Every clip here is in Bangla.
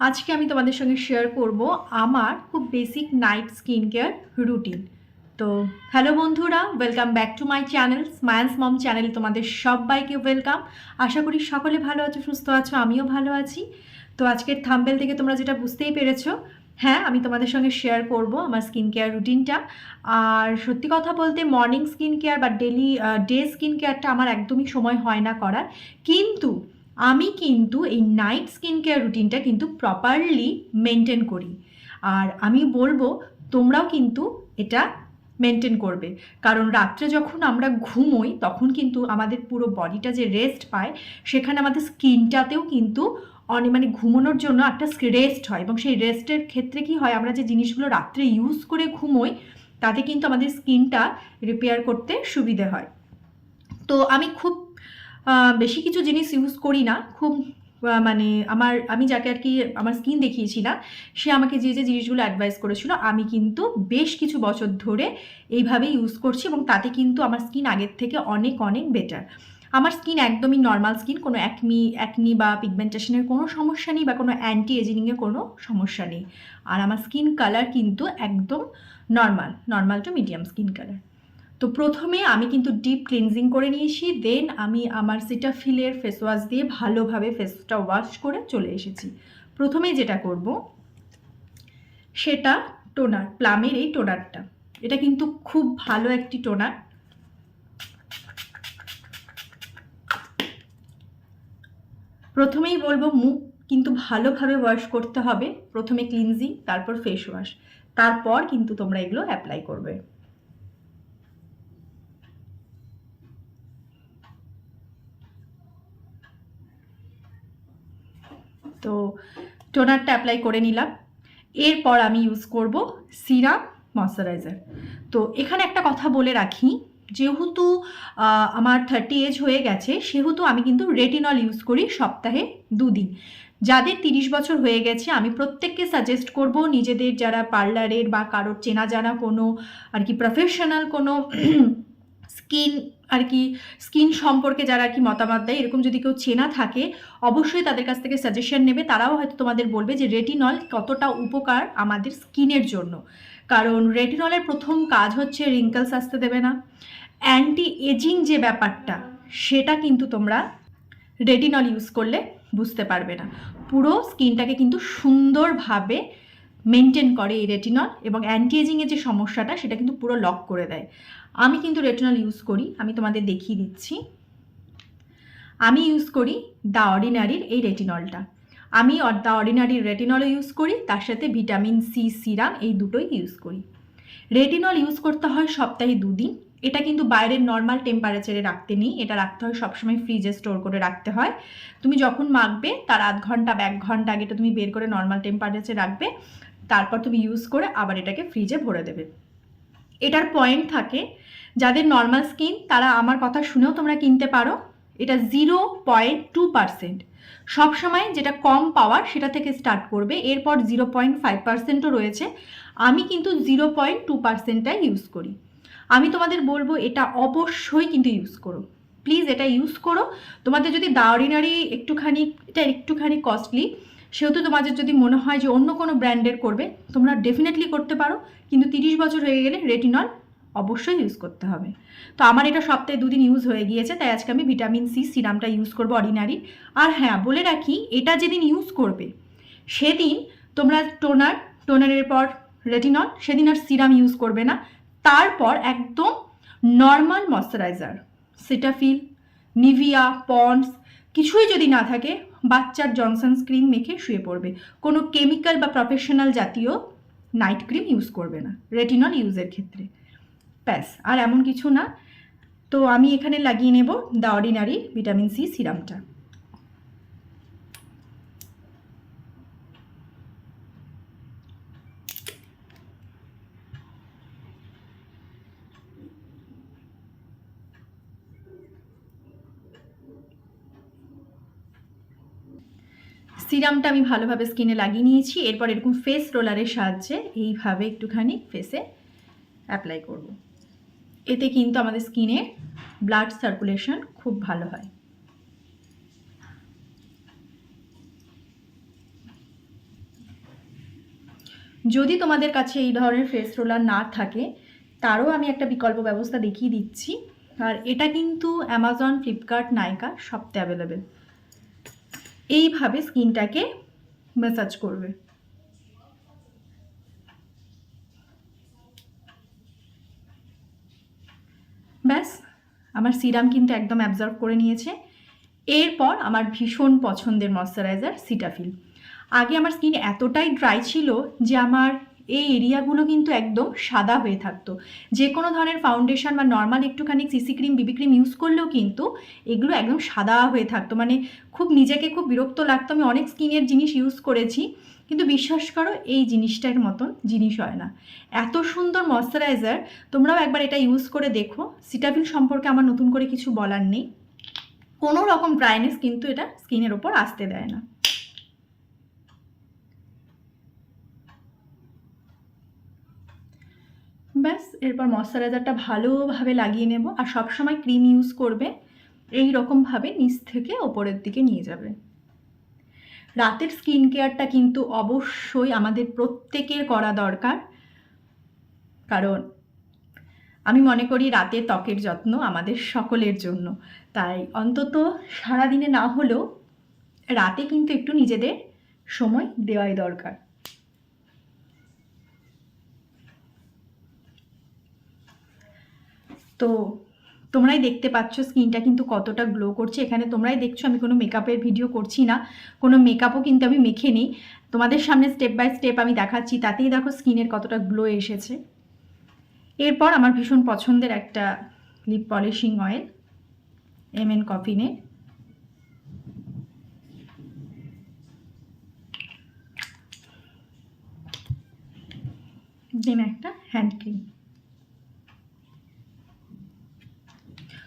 আজকে আমি তোমাদের সঙ্গে শেয়ার করব আমার খুব basic night skin care routine তো হ্যালো বন্ধুরা welcome back to my channel স্মায়ান্স মম চ্যানেল তোমাদের সবাইকে ওয়েলকাম আশা করি সকলে ভালো আছো, সুস্থ আছো, আমিও ভালো আছি। তো আজকের থাম্বেল থেকে তোমরা যেটা বুঝতেই পেরেছ হ্যাঁ আমি তোমাদের সঙ্গে শেয়ার করব আমার স্কিন কেয়ার রুটিনটা আর সত্যি কথা বলতে মর্নিং স্কিন কেয়ার বা ডেলি ডে স্কিন কেয়ারটা আমার একদমই সময় হয় না করার। কিন্তু আমি কিন্তু এই নাইট স্কিন কেয়ার রুটিনটা কিন্তু প্রপারলি মেনটেন করি। আর আমি বলব, তোমরাও কিন্তু এটা মেনটেন করবে। কারণ রাত্রে যখন আমরা ঘুমোই, তখন কিন্তু আমাদের পুরো বডিটা যে রেস্ট পায়, সেখানে আমাদের স্কিনটাতেও কিন্তু অনেক মানে ঘুমানোর জন্য একটা রেস্ট হয়। এবং সেই রেস্টের ক্ষেত্রে কি হয়, আমরা যে জিনিসগুলো রাত্রে ইউজ করে ঘুমোই, তাতে কিন্তু আমাদের স্কিনটা রিপেয়ার করতে সুবিধে হয়। তো আমি খুব বেশি কিছু জিনিস ইউজ করি না। খুব মানে আমার, আমি যাকে আর কি আমার স্কিন দেখিয়েছিলাম সে আমাকে যে যে জিনিসগুলো অ্যাডভাইস করেছিল, আমি কিন্তু বেশ কিছু বছর ধরে এইভাবে ইউজ করছি এবং তাতে কিন্তু আমার স্কিন আগের থেকে অনেক অনেক বেটার আমার স্কিন একদমই নর্মাল স্কিন কোনো অ্যাকনি অ্যাকনি বা পিগমেন্টেশনের কোনো সমস্যা নেই বা কোনো অ্যান্টি এজিংয়ের কোনো সমস্যা নেই। আর আমার স্কিন কালার কিন্তু একদম normal normal to medium skin colour তো প্রথমে আমি কিন্তু ডিপ ক্লিনজিং করে নিয়েছি দেন আমি আমার সিটাফিলের ফেস ওয়াশ দিয়ে ভালোভাবে ফেসটা ওয়াশ করে চলে এসেছি। প্রথমে যেটা করব, সেটা টোনার প্লামের এই টোনারটা এটা কিন্তু খুব ভালো একটি টোনার প্রথমেই বলব, মুখ কিন্তু ভালোভাবে ওয়াশ করতে হবে। প্রথমে ক্লিনজিং তারপর ফেস ওয়াশ তারপর কিন্তু তোমরা এগুলো অ্যাপ্লাই করবে। তো টোনারটা অ্যাপ্লাই করে নিলাম। এরপর আমি ইউজ করব সিরাম ময়শ্চারাইজার। তো এখানে একটা কথা বলে রাখি, যেহেতু আমার থার্টি এজ হয়ে গেছে, সেহেতু আমি কিন্তু রেটিনল ইউজ করি সপ্তাহে দুদিন। যাদের তিরিশ বছর হয়ে গেছে, আমি প্রত্যেককে সাজেস্ট করব নিজেদের যারা পার্লারের বা কারোর চেনা জানা কোনো, আর কি প্রফেশনাল কোনো স্কিন আর কি স্কিন সম্পর্কে যারা আর কি মতামত দেয়, এরকম যদি কেউ চেনা থাকে, অবশ্যই তাদের কাছ থেকে সাজেশন নেবে। তারাও হয়তো তোমাদের বলবে যে রেটিনল কতটা উপকার আমাদের স্কিনের জন্য। কারণ রেটিনলের প্রথম কাজ হচ্ছে রিঙ্কলস আসতে দেবে না। অ্যান্টি এজিং যে ব্যাপারটা, সেটা কিন্তু তোমরা রেটিনল ইউজ করলে বুঝতে পারবে না। পুরো স্কিনটাকে কিন্তু সুন্দরভাবে মেনটেন করে এই রেটিনল এবং অ্যান্টি এজিংয়ের যে সমস্যাটা, সেটা কিন্তু পুরো লক করে দেয়। আমি কিন্তু রেটিনল ইউজ করি, আমি তোমাদের দেখিয়ে দিচ্ছি। আমি ইউজ করি দ্য অর্ডিনারির এই রেটিনলটা আমি দ্য অর্ডিনারির রেটিনলও ইউজ করি, তার সাথে ভিটামিন সি সিরাম এই দুটোই ইউজ করি। রেটিনল ইউজ করতে হয় সপ্তাহে দুদিন। এটা কিন্তু বাইরের নর্মাল টেম্পারেচারে রাখতে নেই, এটা রাখতে হয় সবসময় ফ্রিজে স্টোর করে রাখতে হয়। তুমি যখন মাখবে, তার আধ ঘণ্টা বা এক ঘণ্টা আগে তুমি বের করে নর্মাল টেম্পারেচারে রাখবে। তারপর তুমি ইউজ করে আবার এটাকে ফ্রিজে ভরে দেবে। এটার পয়েন্ট থাকে, যাদের নর্মাল স্কিন তারা আমার কথা শুনেও তোমরা কিনতে পারো। এটা জিরো পয়েন্ট টু পার্সেন্ট সবসময় যেটা কম পাওয়ার সেটা থেকে স্টার্ট করবে, এরপর জিরো পয়েন্ট ফাইভ পার্সেন্টও রয়েছে। আমি কিন্তু জিরো পয়েন্ট টু পার্সেন্টটাই ইউজ করি। আমি তোমাদের বলব, এটা অবশ্যই কিন্তু ইউজ করো। প্লিজ এটা ইউজ করো। তোমাদের যদি দাওরিনারি একটুখানি, এটা একটুখানি কস্টলি সেহেতু তোমাদের যদি মনে হয় যে অন্য কোনো ব্র্যান্ডের করবে, তোমরা ডেফিনেটলি করতে পারো। কিন্তু তিরিশ বছর হয়ে গেলে রেটিনল অবশ্যই ইউজ করতে হবে। তো আমার এটা সপ্তাহে দুদিন ইউজ হয়ে গিয়েছে, তাই আজকে আমি ভিটামিন সি সিরামটা ইউজ করব অর্ডিনারি আর হ্যাঁ বলে রাখি, এটা যেদিন ইউজ করবে, সেদিন তোমরা টোনার টোনারের পর রেটিনল সেদিন আর সিরাম ইউজ করবে না। তারপর একদম normal moisturiser Cetaphil Nivea Pond's কিছুই যদি না থাকে বাচ্চার জনসন্স ক্রিম মেখে শুয়ে পড়বে। কোনো কেমিক্যাল বা প্রফেশনাল জাতীয় নাইট ক্রিম ইউজ করবে না, রেটিনল ইউজের ক্ষেত্রে। ব্যাস, আর এমন কিছু না। তো আমি এখানে লাগিয়ে নেব দ্য অর্ডিনারি ভিটামিন সি সিরামটা। সিরামটা আমি ভালোভাবে স্কিনে লাগিয়ে নিয়েছি। এরপর এরকম ফেস রোলারের সাহায্যে এইভাবে একটুখানি ফেসে অ্যাপ্লাই করব। এতে কিন্তু আমাদের স্কিনে ব্লাড সার্কুলেশন খুব ভালো হয়। যদি তোমাদের কাছে এই ধরনের ফেস রোলার না থাকে, তারও আমি একটা বিকল্প ব্যবস্থা দেখিয়ে দিচ্ছি। আর এটা কিন্তু অ্যামাজন ফ্লিপকার্ট নাইকা সবতে অ্যাভেলেবেল এইভাবে স্কিনটাকে ম্যাসাজ করবে। ব্যাস, আমার সিরাম কিন্তু একদম অ্যাবজর্ব করে নিয়েছে। এরপর আমার ভীষণ পছন্দের ময়শ্চারাইজার সিটাফিল আগে আমার স্কিন এতটাই ড্রাই ছিল যে আমার এই এরিয়াগুলো কিন্তু একদম সাদা হয়ে থাকতো। যে কোনো ধরনের ফাউন্ডেশন বা নর্মাল একটুখানি CC cream BB cream use করলেও কিন্তু এগুলো একদম সাদা হয়ে থাকতো। মানে খুব নিজেকে খুব বিরক্ত লাগতো। আমি অনেক স্কিনের জিনিস ইউজ করেছি, কিন্তু বিশ্বাস করো এই জিনিসটার মতন জিনিস হয় না। এত সুন্দর ময়শ্চারাইজার তোমরাও একবার এটা ইউজ করে দেখো। সিটাফিল সম্পর্কে আমার নতুন করে কিছু বলার নেই। কোনো রকম ড্রাইনেস কিন্তু এটা স্কিনের ওপর আসতে দেয় না ব্যাস এরপর ময়শ্চারাইজারটা ভালোভাবে লাগিয়ে নেব আর সবসময় ক্রিম ইউজ করবে এই রকমভাবে নিচ থেকে ওপরের দিকে নিয়ে যাবে। রাতের স্কিন কেয়ারটা কিন্তু অবশ্যই আমাদের প্রত্যেকের করা দরকার। কারণ আমি মনে করি রাতে ত্বকের যত্ন আমাদের সকলের জন্য। তাই অন্তত সারাদিনে না হলেও রাতে কিন্তু একটু নিজেদের সময় দেওয়াই দরকার। তো তোমরাই দেখতে পাচ্ছ স্কিনটা কিন্তু কতটা গ্লো করছে। এখানে তোমরাই দেখছ, আমি কোনো মেকআপের ভিডিও করছি না। কোনো মেকআপও কিন্তু আমি মেখে নিই তোমাদের সামনে স্টেপ বাই স্টেপ আমি দেখাচ্ছি, তাতেই দেখো স্কিনের কতটা গ্লো এসেছে। এরপর আমার ভীষণ পছন্দের একটা lip polishing oil M N কফিনের then একটা হ্যান্ড ক্রিম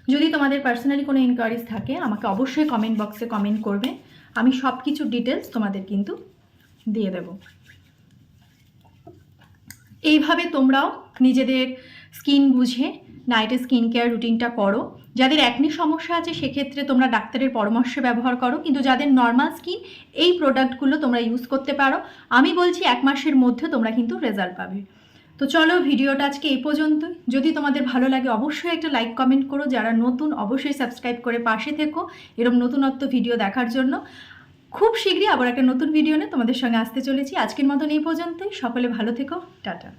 যদি তোমাদের পার্সোনালি কোনো ইনকোয়ারিজ থাকে, আমাকে অবশ্যই কমেন্ট বক্সে কমেন্ট করবে। আমি সব কিছু ডিটেলস তোমাদের কিন্তু দিয়ে দেব। এইভাবে তোমরাও নিজেদের স্কিন বুঝে নাইটে স্কিন কেয়ার রুটিনটা করো। যাদের একনি সমস্যা আছে, সেক্ষেত্রে তোমরা ডাক্তারের পরামর্শ ব্যবহার করো। কিন্তু যাদের নর্মাল স্কিন এই প্রোডাক্টগুলো তোমরা ইউজ করতে পারো। আমি বলছি এক মাসের মধ্যে তোমরা কিন্তু রেজাল্ট পাবে। তো চলো ভিডিওটা আজকে এই পর্যন্ত যদি তোমাদের ভালো লাগে, অবশ্যই একটা লাইক কমেন্ট করো। যারা নতুন, অবশ্যই সাবস্ক্রাইব করে পাশে থেকো এরকম নতুনত্ব ভিডিও দেখার জন্য। খুব শীঘ্রই আবার একটা নতুন ভিডিও নিয়ে তোমাদের সঙ্গে আসতে চলেছি। আজকের মতন এই পর্যন্তই। সকলে ভালো থেকো। টাটা।